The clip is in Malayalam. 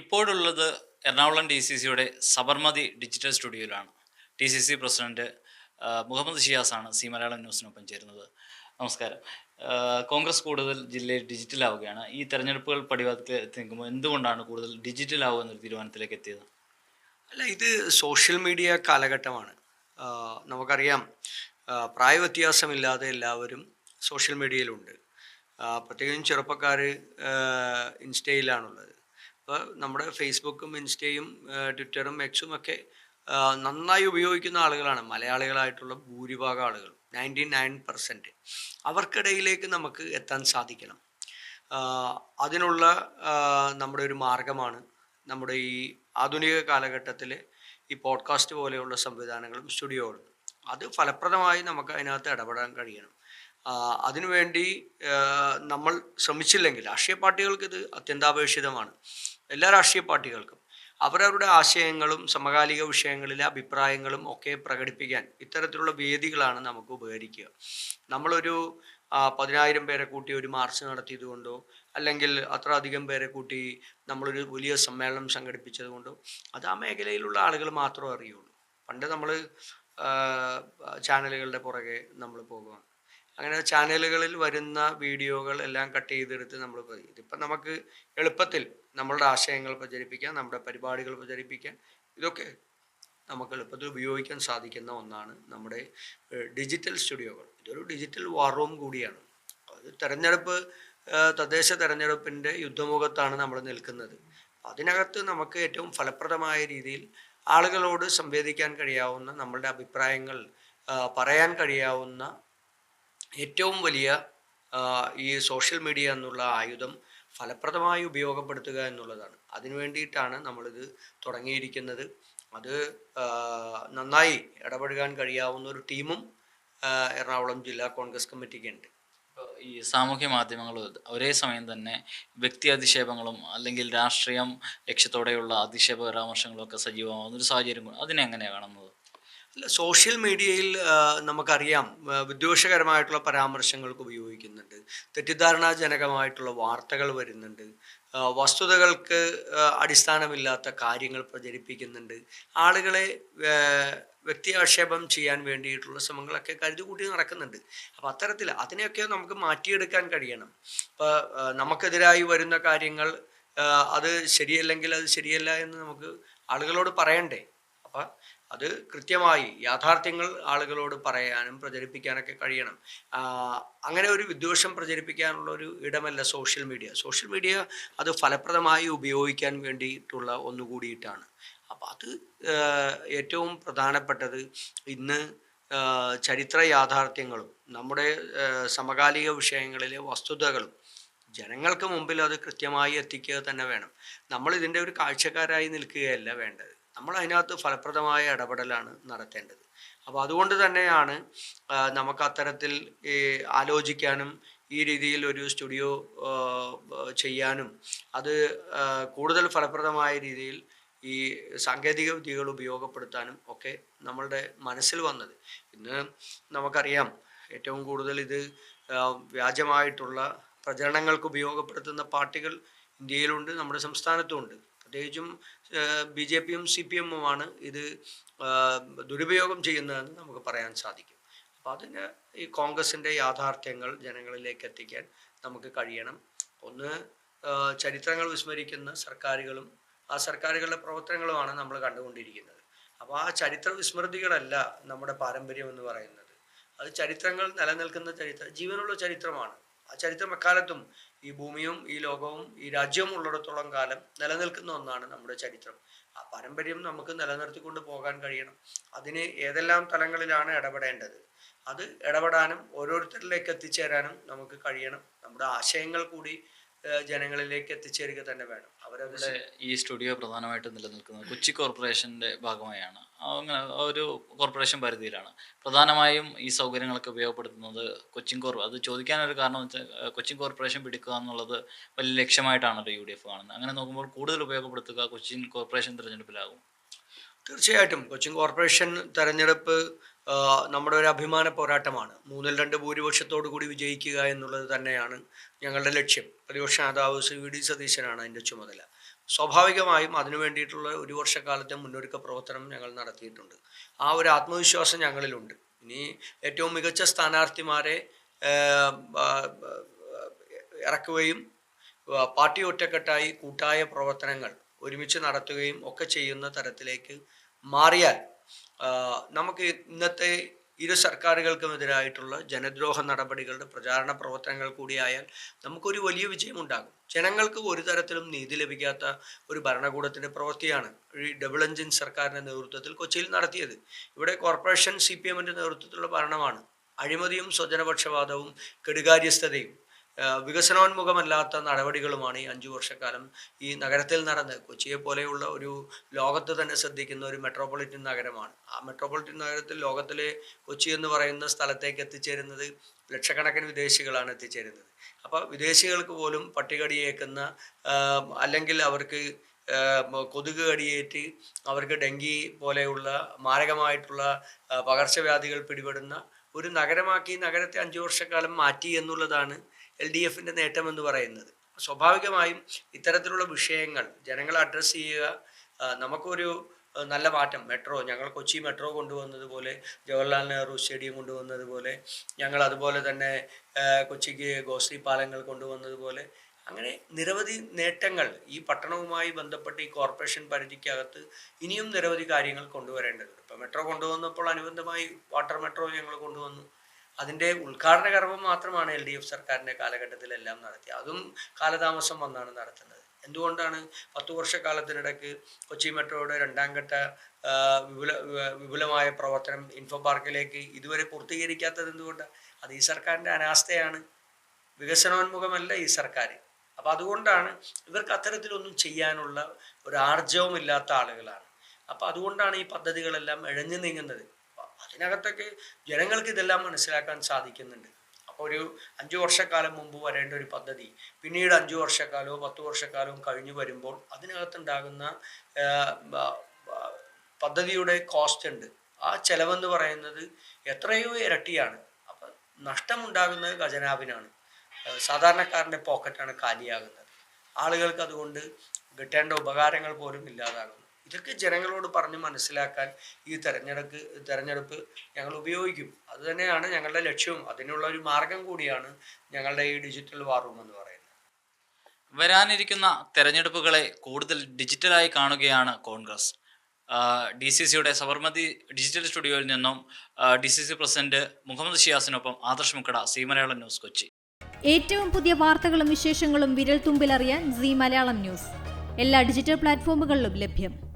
ഇപ്പോഴുള്ളത് എറണാകുളം ഡി സി സിയുടെ Sabarmati digital സ്റ്റുഡിയോയിലാണ്. T C C president Muhammad ഷിയാസാണ് C Malayalam ന്യൂസിനൊപ്പം ചേരുന്നത്. നമസ്കാരം. കോൺഗ്രസ് കൂടുതൽ ജില്ലയിൽ ഡിജിറ്റൽ ആവുകയാണ് ഈ തെരഞ്ഞെടുപ്പുകൾ പടിവാദത്തിൽ നിൽക്കുമ്പോൾ എന്തുകൊണ്ടാണ് കൂടുതൽ ഡിജിറ്റൽ ആവുക എന്നൊരു തീരുമാനത്തിലേക്ക് എത്തിയത്? അല്ല ഇത് സോഷ്യൽ മീഡിയ കാലഘട്ടമാണ്. നമുക്കറിയാം പ്രായവ്യത്യാസമില്ലാതെ എല്ലാവരും സോഷ്യൽ മീഡിയയിലുണ്ട്. പ്രത്യേകിച്ചും ചെറുപ്പക്കാർ ഇൻസ്റ്റയിലാണുള്ളത്. അപ്പോൾ നമ്മുടെ ഫേസ്ബുക്കും ഇൻസ്റ്റയും ട്വിറ്ററും എക്സും ഒക്കെ നന്നായി ഉപയോഗിക്കുന്ന ആളുകളാണ്. മലയാളികളായിട്ടുള്ള ഭൂരിഭാഗം ആളുകൾ നയന്റി നയൻ പെർസെന്റ്. അവർക്കിടയിലേക്ക് നമുക്ക് എത്താൻ സാധിക്കണം. അതിനുള്ള നമ്മുടെ ഒരു മാർഗമാണ് നമ്മുടെ ഈ ആധുനിക കാലഘട്ടത്തിൽ ഈ പോഡ്കാസ്റ്റ് പോലെയുള്ള സംവിധാനങ്ങളും സ്റ്റുഡിയോകളും. അത് ഫലപ്രദമായി നമുക്ക് അതിനകത്ത് ഇടപെടാൻ കഴിയണം. അതിനുവേണ്ടി നമ്മൾ ശ്രമിച്ചില്ലെങ്കിൽ രാഷ്ട്രീയ പാർട്ടികൾക്ക് ഇത് അത്യന്താപേക്ഷിതമാണ്. എല്ലാ രാഷ്ട്രീയ പാർട്ടികൾക്കും അവരവരുടെ ആശയങ്ങളും സമകാലിക വിഷയങ്ങളിലെ അഭിപ്രായങ്ങളും ഒക്കെ പ്രകടിപ്പിക്കാൻ ഇത്തരത്തിലുള്ള വേദികളാണ് നമുക്ക് ഉപകരിക്കുക. നമ്മളൊരു പതിനായിരം പേരെ കൂട്ടി ഒരു മാർച്ച് നടത്തിയതുകൊണ്ടോ അല്ലെങ്കിൽ അത്ര അധികം പേരെ കൂട്ടി നമ്മളൊരു വലിയ സമ്മേളനം സംഘടിപ്പിച്ചതുകൊണ്ടോ അത് ആ മേഖലയിലുള്ള ആളുകൾ മാത്രമേ അറിയുള്ളൂ. പണ്ട് നമ്മൾ ചാനലുകളുടെ പുറകെ നമ്മൾ പോകുകയാണ് അങ്ങനെ ചാനലുകളിൽ വരുന്ന വീഡിയോകൾ എല്ലാം കട്ട് ചെയ്തെടുത്ത് നമ്മൾ ഇതിപ്പം നമുക്ക് എളുപ്പത്തിൽ നമ്മളുടെ ആശയങ്ങൾ പ്രചരിപ്പിക്കാൻ നമ്മുടെ പരിപാടികൾ പ്രചരിപ്പിക്കാൻ ഇതൊക്കെ നമുക്ക് എളുപ്പത്തിൽ ഉപയോഗിക്കാൻ സാധിക്കുന്ന ഒന്നാണ് നമ്മുടെ ഡിജിറ്റൽ സ്റ്റുഡിയോകൾ. ഇതൊരു ഡിജിറ്റൽ വാർ റൂം കൂടിയാണ്. അത് തെരഞ്ഞെടുപ്പ് തദ്ദേശ തെരഞ്ഞെടുപ്പിന്റെ യുദ്ധമുഖത്താണ് നമ്മൾ നിൽക്കുന്നത്. അതിനകത്ത് നമുക്ക് ഏറ്റവും ഫലപ്രദമായ രീതിയിൽ ആളുകളോട് സംവേദിക്കാൻ കഴിയാവുന്ന നമ്മളുടെ അഭിപ്രായങ്ങൾ പറയാൻ കഴിയാവുന്ന ഏറ്റവും വലിയ ഈ സോഷ്യൽ മീഡിയ എന്നുള്ള ആയുധം ഫലപ്രദമായി ഉപയോഗപ്പെടുത്തുക എന്നുള്ളതാണ്. അതിനു വേണ്ടിയിട്ടാണ് നമ്മളിത് തുടങ്ങിയിരിക്കുന്നത്. അത് നന്നായി ഇടപഴകാൻ കഴിയാവുന്ന ഒരു ടീമും എറണാകുളം ജില്ലാ കോൺഗ്രസ് കമ്മിറ്റിക്കുണ്ട്. ഈ സാമൂഹ്യ മാധ്യമങ്ങൾ ഒരേ സമയം തന്നെ വ്യക്തി അധിക്ഷേപങ്ങളും അല്ലെങ്കിൽ രാഷ്ട്രീയം ലക്ഷ്യത്തോടെയുള്ള അധിക്ഷേപ പരാമർശങ്ങളും ഒക്കെ സജീവമാകുന്ന ഒരു സാഹചര്യം അതിനെ എങ്ങനെയാണ് കാണുന്നത്? സോഷ്യൽ മീഡിയയിൽ നമുക്കറിയാം വിദ്വേഷകരമായിട്ടുള്ള പരാമർശങ്ങൾക്ക് ഉപയോഗിക്കുന്നുണ്ട്. തെറ്റിദ്ധാരണാജനകമായിട്ടുള്ള വാർത്തകൾ വരുന്നുണ്ട്. വസ്തുതകൾക്ക് അടിസ്ഥാനമില്ലാത്ത കാര്യങ്ങൾ പ്രചരിപ്പിക്കുന്നുണ്ട്. ആളുകളെ വ്യക്തി വ്യക്തിയാക്ഷേപം ചെയ്യാൻ വേണ്ടിയിട്ടുള്ള ശ്രമങ്ങളൊക്കെ കരുതി കൂട്ടി നടക്കുന്നുണ്ട്. അപ്പോൾ അത്തരത്തിൽ അതിനെയൊക്കെ നമുക്ക് മാറ്റിയെടുക്കാൻ കഴിയണം. ഇപ്പോൾ നമുക്കെതിരായി വരുന്ന കാര്യങ്ങൾ അത് ശരിയല്ലെങ്കിൽ അത് ശരിയല്ല എന്ന് നമുക്ക് ആളുകളോട് പറയണ്ടേ? അപ്പം അത് കൃത്യമായി യാഥാർത്ഥ്യങ്ങൾ ആളുകളോട് പറയാനും പ്രചരിപ്പിക്കാനൊക്കെ കഴിയണം. അങ്ങനെ ഒരു വിദ്വേഷം പ്രചരിപ്പിക്കാനുള്ള ഒരു ഇടമല്ല സോഷ്യൽ മീഡിയ. സോഷ്യൽ മീഡിയ അത് ഫലപ്രദമായി ഉപയോഗിക്കാൻ വേണ്ടിയിട്ടുള്ള ഒന്നുകൂടിയിട്ടാണ്. അപ്പം അത് ഏറ്റവും പ്രധാനപ്പെട്ടത് ഇന്ന് ചരിത്ര യാഥാർത്ഥ്യങ്ങളും നമ്മുടെ സമകാലിക വിഷയങ്ങളിലെ വസ്തുതകളും ജനങ്ങൾക്ക് മുമ്പിൽ അത് കൃത്യമായി എത്തിക്കുക തന്നെ വേണം. നമ്മൾ ഇതിന്റെ ഒരു കാഴ്ചക്കാരായി നിൽക്കുകയല്ല വേണ്ടത്. നമ്മൾ അതിനകത്ത് ഫലപ്രദമായ ഇടപെടലാണ് നടത്തേണ്ടത്. അപ്പോൾ അതുകൊണ്ട് തന്നെയാണ് നമുക്ക് അത്തരത്തിൽ ആലോചിക്കാനും ഈ രീതിയിൽ ഒരു സ്റ്റുഡിയോ ചെയ്യാനും അത് കൂടുതൽ ഫലപ്രദമായ രീതിയിൽ ഈ സാങ്കേതിക വിദ്യകൾ ഉപയോഗപ്പെടുത്താനും ഒക്കെ നമ്മളുടെ മനസ്സിൽ വന്നത്. ഇന്ന് നമുക്കറിയാം ഏറ്റവും കൂടുതൽ ഇത് വ്യാജമായിട്ടുള്ള പ്രചരണങ്ങൾക്ക് ഉപയോഗപ്പെടുത്തുന്ന പാർട്ടികൾ ഇന്ത്യയിലുണ്ട് നമ്മുടെ സംസ്ഥാനത്തുമുണ്ട്. പ്രത്യേകിച്ചും ബി ജെ പിയും സി പി എമ്മുമാണ് ഇത് ദുരുപയോഗം ചെയ്യുന്നതെന്ന് നമുക്ക് പറയാൻ സാധിക്കും. അപ്പോൾ അതിന് ഈ കോൺഗ്രസിന്റെ യാഥാർത്ഥ്യങ്ങൾ ജനങ്ങളിലേക്ക് എത്തിക്കാൻ നമുക്ക് കഴിയണം. ഒന്ന് ചരിത്രങ്ങൾ വിസ്മരിക്കുന്ന സർക്കാരുകളും ആ സർക്കാരുകളുടെ പ്രവർത്തനങ്ങളുമാണ് നമ്മൾ കണ്ടുകൊണ്ടിരിക്കുന്നത്. അപ്പോൾ ആ ചരിത്ര വിസ്മൃതികളല്ല നമ്മുടെ പാരമ്പര്യം എന്ന് പറയുന്നത്. അത് ചരിത്രങ്ങൾ നിലനിൽക്കുന്ന ചരിത്ര ജീവനുള്ള ചരിത്രമാണ്. ചരിത്രം എക്കാലത്തും ഈ ഭൂമിയും ഈ ലോകവും ഈ രാജ്യവും ഉള്ളിടത്തോളം കാലം നിലനിൽക്കുന്ന ഒന്നാണ് നമ്മുടെ ചരിത്രം. ആ പാരമ്പര്യം നമുക്ക് നിലനിർത്തിക്കൊണ്ട് പോകാൻ കഴിയണം. അതിന് ഏതെല്ലാം തലങ്ങളിലാണ് ഇടപെടേണ്ടത്? അത് ഇടപെടാനും ഓരോരുത്തരിലേക്ക് എത്തിച്ചേരാനും നമുക്ക് കഴിയണം. നമ്മുടെ ആശയങ്ങൾ കൂടി ജനങ്ങളിലേക്ക് എത്തിച്ചേരുക തന്നെ വേണം. അവരവരുടെ ഈ സ്റ്റുഡിയോ പ്രധാനമായിട്ടും നിലനിൽക്കുന്നത് കൊച്ചി കോർപ്പറേഷന്റെ ഭാഗമായാണ്. അങ്ങനെ ഒരു കോർപ്പറേഷൻ പരിധിയിലാണ്. പ്രധാനമായും ഈ സൗകര്യങ്ങളൊക്കെ ഉപയോഗപ്പെടുത്തുന്നത് കൊച്ചിൻ കോർ അത് ചോദിക്കാനൊരു കാരണം വെച്ചാൽ കൊച്ചിൻ കോർപ്പറേഷൻ പിടിക്കുക എന്നുള്ളത് വലിയ ലക്ഷ്യമായിട്ടാണല്ലോ യു ഡി എഫ് കാണുന്നത്. അങ്ങനെ നോക്കുമ്പോൾ കൂടുതൽ ഉപയോഗപ്പെടുത്തുക കൊച്ചിൻ കോർപ്പറേഷൻ തിരഞ്ഞെടുപ്പിലാകും. തീർച്ചയായിട്ടും. കൊച്ചിൻ കോർപ്പറേഷൻ തെരഞ്ഞെടുപ്പ് നമ്മുടെ ഒരു അഭിമാന പോരാട്ടമാണ്. മൂന്നിൽ രണ്ട് ഭൂരിപക്ഷത്തോടു കൂടി വിജയിക്കുക എന്നുള്ളത് തന്നെയാണ് ഞങ്ങളുടെ ലക്ഷ്യം. പ്രതിപക്ഷ നേതാവ് ശ്രീ വി ഡി സതീശനാണ് അതിന്റെ ചുമതല. സ്വാഭാവികമായും അതിനു വേണ്ടിയിട്ടുള്ള ഒരു വർഷക്കാലത്തെ മുന്നൊരുക്ക പ്രവർത്തനം ഞങ്ങൾ നടത്തിയിട്ടുണ്ട്. ആ ഒരു ആത്മവിശ്വാസം ഞങ്ങളിലുണ്ട്. ഇനി ഏറ്റവും മികച്ച സ്ഥാനാർത്ഥിമാരെ ഇറക്കുകയും പാർട്ടി ഒറ്റക്കെട്ടായി കൂട്ടായ പ്രവർത്തനങ്ങൾ ഒരുമിച്ച് നടത്തുകയും ഒക്കെ ചെയ്യുന്ന തരത്തിലേക്ക് മാറിയാൽ നമുക്ക് ഇന്നത്തെ ഇരു സർക്കാരുകൾക്കുമെതിരായിട്ടുള്ള ജനദ്രോഹ നടപടികളുടെ പ്രചാരണ പ്രവർത്തനങ്ങൾ കൂടിയായാൽ നമുക്കൊരു വലിയ വിജയമുണ്ടാകും. ജനങ്ങൾക്ക് ഒരു തരത്തിലും നീതി ലഭിക്കാത്ത ഒരു ഭരണകൂടത്തിന്റെ പ്രവൃത്തിയാണ് ഈ ഡബിൾ എഞ്ചിൻ സർക്കാരിന്റെ നേതൃത്വത്തിൽ കൊച്ചിയിൽ നടത്തിയത്. ഇവിടെ കോർപ്പറേഷൻ സി പി എമ്മിന്റെ നേതൃത്വത്തിലുള്ള ഭരണമാണ്. അഴിമതിയും സ്വജനപക്ഷപാതവും കെടുകാര്യസ്ഥതയും വികസനോന്മുഖമല്ലാത്ത നടപടികളുമാണ് ഈ അഞ്ചു വർഷക്കാലം ഈ നഗരത്തിൽ നടന്ന് കൊച്ചിയെ പോലെയുള്ള ഒരു ലോകത്ത് തന്നെ ശ്രദ്ധിക്കുന്ന ഒരു മെട്രോപൊളിറ്റൻ നഗരമാണ്. ആ മെട്രോപൊളിറ്റൻ നഗരത്തിൽ ലോകത്തിലെ കൊച്ചി എന്ന് പറയുന്ന സ്ഥലത്തേക്ക് എത്തിച്ചേരുന്നത് ലക്ഷക്കണക്കിന് വിദേശികളാണ് എത്തിച്ചേരുന്നത്. അപ്പോൾ വിദേശികൾക്ക് പോലും പട്ടികടിയേക്കുന്ന അല്ലെങ്കിൽ അവർക്ക് കൊതുക് കടിയേറ്റ് അവർക്ക് ഡെങ്കി പോലെയുള്ള മാരകമായിട്ടുള്ള പകർച്ചവ്യാധികൾ പിടിപെടുന്ന ഒരു നഗരമാക്കി നഗരത്തെ അഞ്ചു വർഷക്കാലം മാറ്റി എന്നുള്ളതാണ് എൽ ഡി എഫിന്റെ നേട്ടം എന്ന് പറയുന്നത്. സ്വാഭാവികമായും ഇത്തരത്തിലുള്ള വിഷയങ്ങൾ ജനങ്ങളെ അഡ്രസ്സ് ചെയ്യുക നമുക്കൊരു നല്ല മാറ്റം. മെട്രോ ഞങ്ങൾ കൊച്ചി മെട്രോ കൊണ്ടുവന്നതുപോലെ ജവഹർലാൽ നെഹ്റു സ്റ്റേഡിയം കൊണ്ടുവന്നതുപോലെ ഞങ്ങൾ അതുപോലെ തന്നെ കൊച്ചിക്ക് ഗോശ്രീ പാലങ്ങൾ കൊണ്ടുവന്നതുപോലെ അങ്ങനെ നിരവധി നേട്ടങ്ങൾ ഈ പട്ടണവുമായി ബന്ധപ്പെട്ട് ഈ കോർപ്പറേഷൻ പരിധിക്കകത്ത് ഇനിയും നിരവധി കാര്യങ്ങൾ കൊണ്ടുവരേണ്ടതുണ്ട്. ഇപ്പോൾ മെട്രോ കൊണ്ടുവന്നപ്പോൾ അനുബന്ധമായി വാട്ടർ മെട്രോ ഞങ്ങൾ കൊണ്ടുവന്നു. അതിന്റെ ഉദ്ഘാടന കർമ്മം മാത്രമാണ് എൽ ഡി എഫ് സർക്കാരിന്റെ കാലഘട്ടത്തിലെല്ലാം നടത്തിയത്. അതും കാലതാമസം വന്നാണ് നടത്തുന്നത്. എന്തുകൊണ്ടാണ് പത്തു വർഷക്കാലത്തിനിടയ്ക്ക് കൊച്ചി മെട്രോയുടെ രണ്ടാം ഘട്ട വിപുല വിപുലമായ പ്രവർത്തനം ഇൻഫോ പാർക്കിലേക്ക് ഇതുവരെ പൂർത്തീകരിക്കാത്തത് എന്തുകൊണ്ടാണ് അത് ഈ സർക്കാരിന്റെ അനാസ്ഥയാണ്. വികസനോന്മുഖമല്ല ഈ സർക്കാർ അപ്പോൾ അതുകൊണ്ടാണ് ഇവർക്ക് അത്തരത്തിലൊന്നും ചെയ്യാനുള്ള ഒരു ആർജവമില്ലാത്ത ആളുകളാണ്. അപ്പോൾ അതുകൊണ്ടാണ് ഈ പദ്ധതികളെല്ലാം ഇഴഞ്ഞു നീങ്ങുന്നത്. അതിനകത്തൊക്കെ ജനങ്ങൾക്ക് ഇതെല്ലാം മനസ്സിലാക്കാൻ സാധിക്കുന്നുണ്ട്. ഒരു അഞ്ചു വർഷക്കാലം മുമ്പ് വരേണ്ട ഒരു പദ്ധതി പിന്നീട് അഞ്ചു വർഷക്കാലവും പത്ത് വർഷക്കാലവും കഴിഞ്ഞു വരുമ്പോൾ അതിനകത്തുണ്ടാകുന്ന പദ്ധതിയുടെ കോസ്റ്റ് ഉണ്ട്. ആ ചെലവെന്ന് പറയുന്നത് എത്രയോ ഇരട്ടിയാണ്. അപ്പം നഷ്ടമുണ്ടാകുന്നത് ഖജനാവിനാണ്. സാധാരണക്കാരന്റെ പോക്കറ്റാണ് കാലിയാകുന്നത്. ആളുകൾക്ക് അതുകൊണ്ട് കിട്ടേണ്ട ഉപകാരങ്ങൾ പോലും ഇല്ലാതാകുന്നു. ഇതൊക്കെ ജനങ്ങളോട് പറഞ്ഞ് മനസ്സിലാക്കാൻ ഈ തെരഞ്ഞെടുപ്പ് തെരഞ്ഞെടുപ്പ് ഞങ്ങൾ ഉപയോഗിക്കും. അതുതന്നെയാണ് ഞങ്ങളുടെ ലക്ഷ്യവും. അതിനുള്ള ഒരു മാർഗം കൂടിയാണ് ഞങ്ങളുടെ ഈ ഡിജിറ്റൽ വാർ റൂം എന്ന് പറയുന്നത്. വരാനിരിക്കുന്ന തെരഞ്ഞെടുപ്പുകളെ കൂടുതൽ ഡിജിറ്റലായി കാണുകയാണ് കോൺഗ്രസ്. ഡി സി സിയുടെ സബർമതി ഡിജിറ്റൽ സ്റ്റുഡിയോയിൽ നിന്നും D C C president Muhammad ഷിയാസിനൊപ്പം Adarsh Mukkada C Malayalam news Kochi. ഏറ്റവും പുതിയ വാർത്തകളും വിശേഷങ്ങളും വിരൽ തുമ്പിലറിയാൻ സി മലയാളം ന്യൂസ്. എല്ലാ ഡിജിറ്റൽ പ്ലാറ്റ്ഫോമുകളിലും ലഭ്യം.